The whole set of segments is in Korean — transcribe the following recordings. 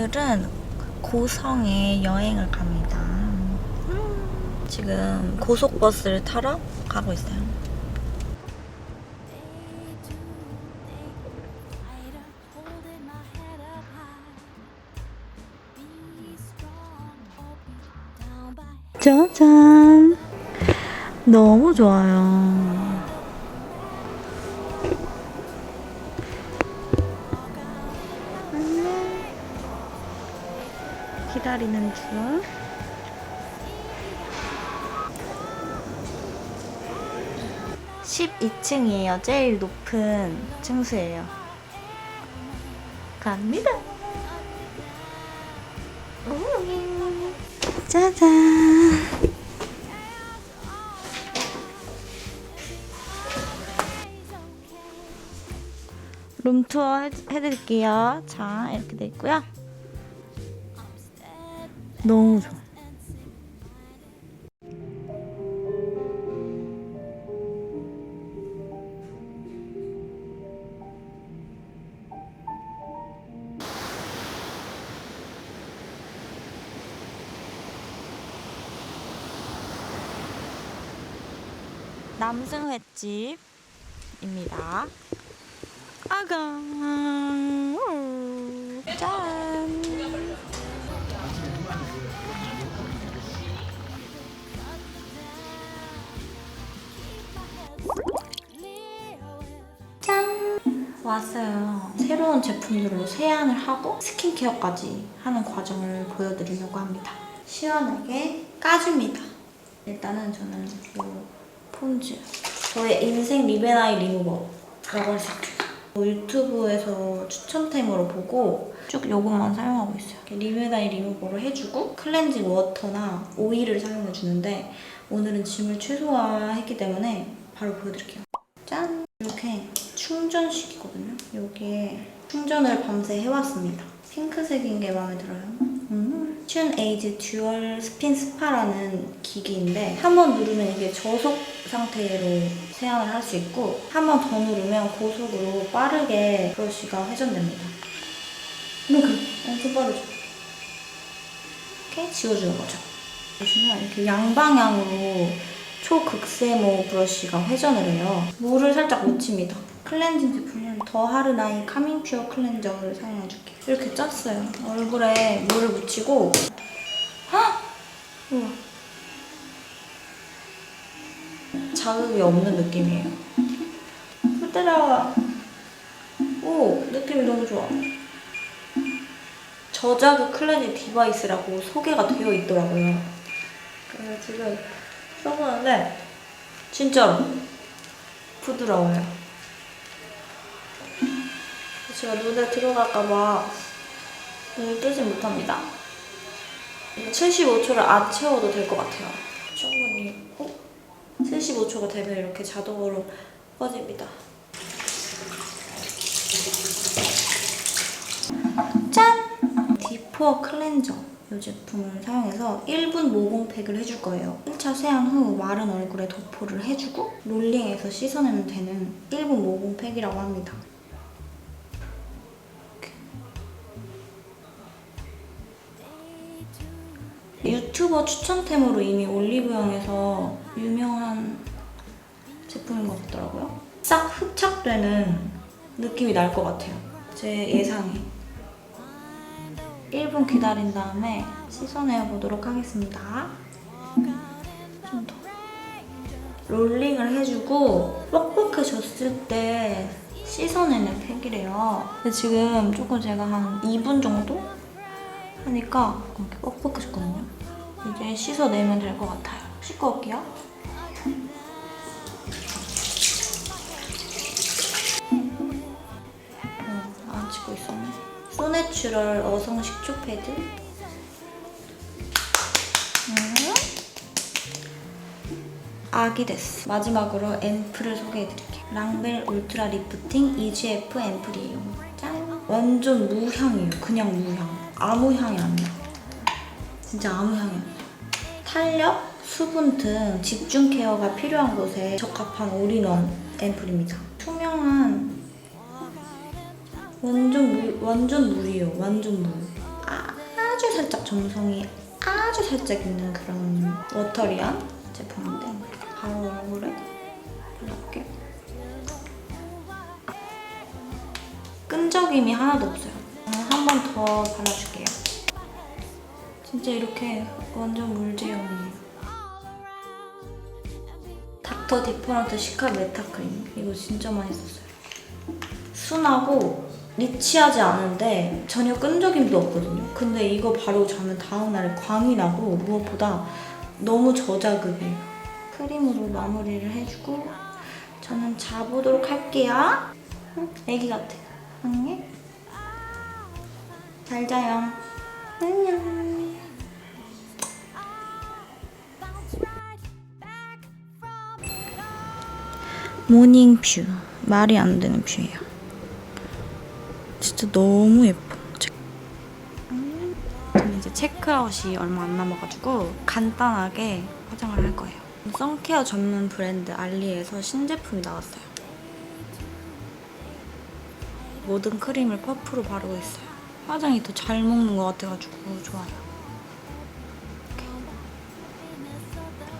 오늘은 고성에 여행을 갑니다. 음, 지금 고속버스를 타러 가고 있어요. 짜잔! 너무 좋아요. 기다리는 중. (12층이에요) 제일 높은 층수예요. 갑니다. 오. 짜잔. 룸투어 해, 해드릴게요. 자 이렇게 돼 있고요 너무 좋아. 남승 횟집입니다. 아강 짠. 짠! 왔어요. 새로운 제품들로 세안을 하고 스킨케어까지 하는 과정을 보여드리려고 합니다. 시원하게 까줍니다. 일단은 저는 이 폰즈. 저의 인생 리베나이 리무버라고 할 수 있죠. 뭐 유튜브에서 추천템으로 보고 쭉 요것만 사용하고 있어요. 리베나이 리무버로 해주고 클렌징 워터나 오일을 사용해주는데 오늘은 짐을 최소화했기 때문에 바로 보여드릴게요. 짠! 충전식이거든요. 여기에 충전을 밤새 해왔습니다. 핑크색인 게 마음에 들어요. 음. 튠 에이지 듀얼 스핀 스파라는 기기인데 한 번 누르면 이게 저속 상태로 세안을 할 수 있고 한 번 더 누르면 고속으로 빠르게 브러쉬가 회전됩니다. 이렇게 엄청 빠르죠? 이렇게 지워주는 거죠. 보시면 이렇게 양방향으로 초극세모 브러쉬가 회전을 해요. 물을 살짝 묻힙니다. 클렌징 제품은 더 하르나이 카밍 퓨어 클렌저를 사용해줄게요. 이렇게 짰어요. 얼굴에 물을 묻히고. 자극이 없는 느낌이에요. 부드러워. 오, 느낌이 너무 좋아. 저자극 클렌징 디바이스라고 소개가 되어 있더라고요. 그래서 지금 써보는데 진짜로 부드러워요. 제가 눈에 들어갈까봐 눈을 뜨지 못합니다. 75초를 안 채워도 될 것 같아요. 충분히 어? 75초가 되면 이렇게 자동으로 꺼집니다. 짠! 디포어 클렌저 이 제품을 사용해서 1분 모공팩을 해줄 거예요. 1차 세안 후 마른 얼굴에 도포를 해주고 롤링해서 씻어내면 되는 1분 모공팩이라고 합니다. 유튜버 추천템으로 이미 올리브영에서 유명한 제품인 것 같더라고요. 싹 흡착되는 느낌이 날 것 같아요. 제 예상이. 1분 기다린 다음에 씻어내 보도록 하겠습니다. 좀 더. 롤링을 해주고 뻑뻑해졌을 때 씻어내는 팩이래요. 근데 지금 조금 제가 한 2분 정도 하니까 이렇게 뻑뻑해졌거든요. 이제 씻어내면 될 것 같아요. 씻고 올게요. 어, 안 씻고 있었네. 소내추럴 어성 식초 패드. 음. 아기데스. 마지막으로 앰플을 소개해드릴게요. 랑벨 울트라 리프팅 EGF 앰플이에요. 짠! 완전 무향이에요. 그냥 무향. 아무 향이 안 나. 진짜 아무 향이 안 나. 탄력, 수분 등 집중 케어가 필요한 곳에 적합한 올인원 앰플입니다. 투명한 완전 물, 완전 물이에요. 완전 물. 아, 점성이 아주 살짝 있는 그런 워터리한 제품인데 바로 얼굴에 발라볼게요. 끈적임이 하나도 없어요. 한 번 더 발라줄게요. 진짜 이렇게 완전 물제형이에요. 닥터 디퍼런트 시카 메타크림 이거 진짜 많이 썼어요. 순하고 리치하지 않은데 전혀 끈적임도 없거든요. 근데 이거 바르고 자면 다음날에 광이 나고 무엇보다 너무 저자극이에요. 크림으로 마무리를 해주고 저는 자보도록 할게요. 응? 애기 같아. 안녕. 잘 자요. 안녕. 모닝 뷰. 말이 안 되는 뷰예요. 진짜 너무 예뻐. 저는 이제 체크아웃이 얼마 안 남아가지고 간단하게 화장을 할 거예요. 선케어 전문 브랜드 알리에서 신제품이 나왔어요. 모든 크림을 퍼프로 바르고 있어요. 화장이 더 잘 먹는 것 같아가지고 좋아요.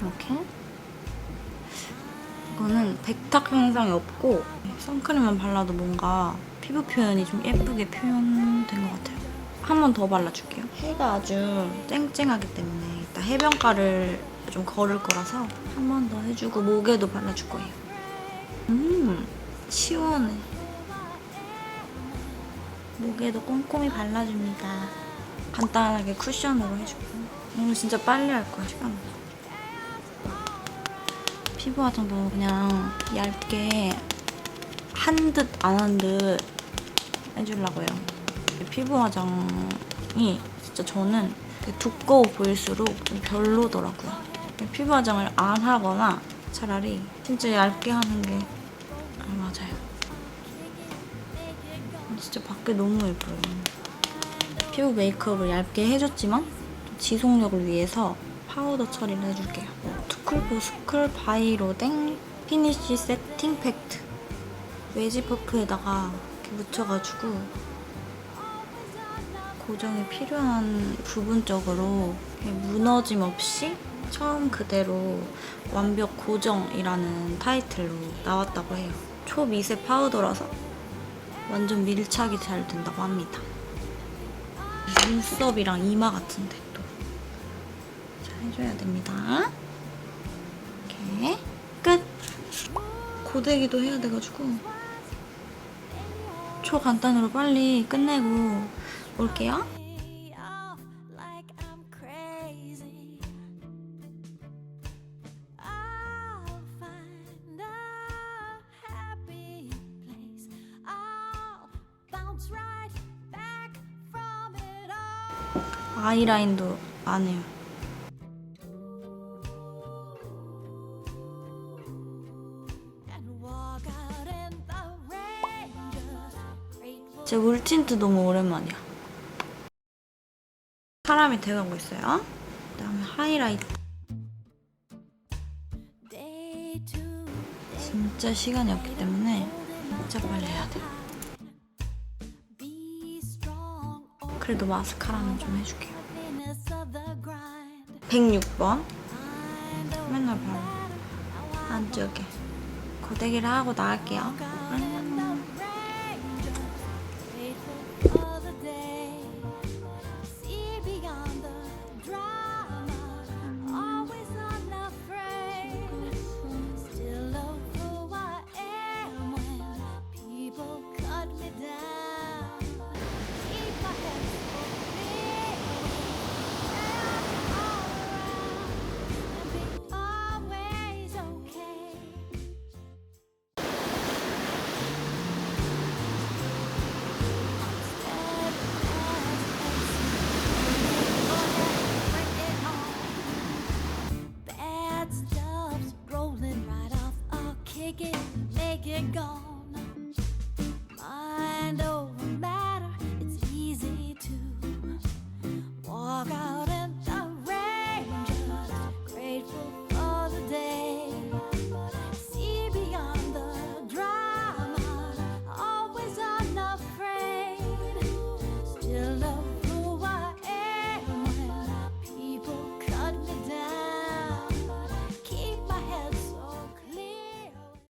이렇게. 이거는 백탁 현상이 없고 선크림만 발라도 뭔가 피부 표현이 좀 예쁘게 표현된 것 같아요. 한 번 더 발라줄게요. 해가 아주 쨍쨍하기 때문에 이따 해변가를 좀 걸을 거라서 한 번 더 해주고 목에도 발라줄 거예요. 음, 시원해. 목에도 꼼꼼히 발라줍니다. 간단하게 쿠션으로 해줄게요. 오늘 진짜 빨리 할 거야, 시간. 피부 화장도 그냥 얇게 한 듯 안 한 듯 해주려고요. 피부 화장이 진짜 저는 두꺼워 보일수록 좀 별로더라고요. 피부 화장을 안 하거나 차라리 진짜 얇게 하는 게 밖에 너무 예뻐요. 피부 메이크업을 얇게 해줬지만 지속력을 위해서 파우더 처리를 해줄게요. 투쿨보 스쿨 바이로댕 피니쉬 세팅 팩트 외지 퍼프에다가 이렇게 묻혀가지고 고정이 필요한 부분 쪽으로 이렇게 무너짐 없이 처음 그대로 완벽 고정이라는 타이틀로 나왔다고 해요. 초미세 파우더라서 완전 밀착이 잘 된다고 합니다. 눈썹이랑 이마 같은데 또 잘 해줘야 됩니다. 이렇게 끝! 고데기도 해야 돼가지고 초간단으로 빨리 끝내고 올게요. 아이라인도 안 해요. 제 울틴트 너무 오랜만이야. 사람이 돼가고 있어요. 그다음에 하이라이트. 진짜 시간이 없기 때문에 진짜 빨리 해야 돼. 그래도 마스카라는 좀 해줄게요. happiness of the grind. 106번. Find a 맨날 바로 안쪽에 고데기를 하고 나갈게요.